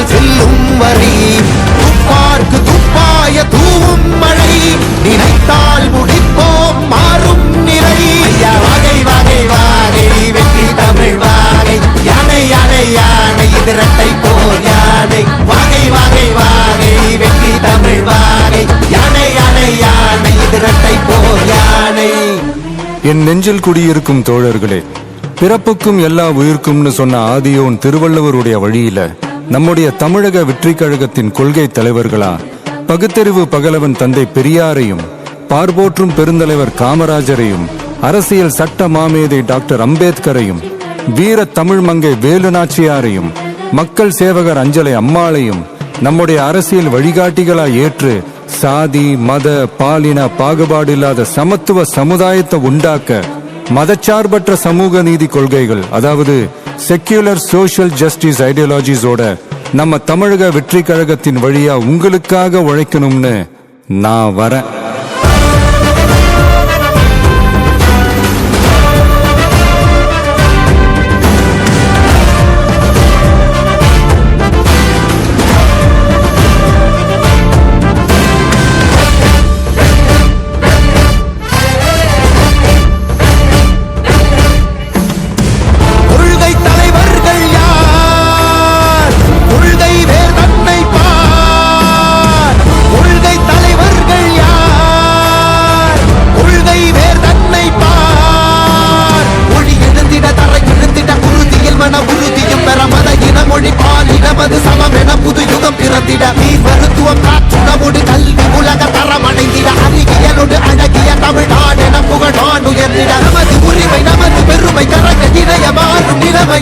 இல்லாமல் செல்லும் வரை துப்பார்க்கு துப்பாய தூவும் மழை. நினைத்தால் முடிப்போம் மாறும் நிலை. ஐயா வகை வகை வாகை வெற்றி தமிழ் வாகை. யானை யானை யானை இது போர் யானை. வாகை வாகை வாகை வெற்றி தமிழ் வாகை. யானை யானை யானை இது போர் யானை. என் நெஞ்சில் குடியிருக்கும் தோழர்களே பிறப்புக்கும் எல்லா உயிர்க்கும்னு சொன்ன ஆதியோன் திருவள்ளுவருடைய வழியில நம்முடைய தமிழக வெற்றி கழகத்தின் கொள்கை தலைவர்களா? பகுத்தறிவு பகலவன் தந்தை பெரியாரையும் பார்போற்றும் பெருந்தலைவர் காமராஜரையும் அரசியல் சட்ட மாமேதை டாக்டர் அம்பேத்கரையும் வீர தமிழ் மங்கை வேலு நாச்சியாரையும் மக்கள் சேவகர் அஞ்சலை அம்மாளையும் நம்முடைய அரசியல் வழிகாட்டிகளா ஏற்று சாதி மத பாலின பாகுபாடு இல்லாத சமத்துவ சமுதாயத்தை உண்டாக்க மதச்சார்பற்ற சமூக நீதி கொள்கைகள் அதாவது செக்யூலர் சோஷியல் ஜஸ்டிஸ் ஐடியாலஜிஸோட நம்ம தமிழக வெற்றி கழகத்தின் வழியா உங்களுக்காக உழைக்கணும்னு நான் வரேன். மொழி பால் இடமது சமம் என புது யுகம் பிறந்திட. நீ மருத்துவம் காற்றுணவோடு கல்வி உலக தரம் அடைந்திட அறிவியலோடு அழகிய தமிழ்நாடு என புகழ் நான் உயர்ந்திட நமது உரிமை நமது பெருமை கரக இணைய மாறும் நிலைமை.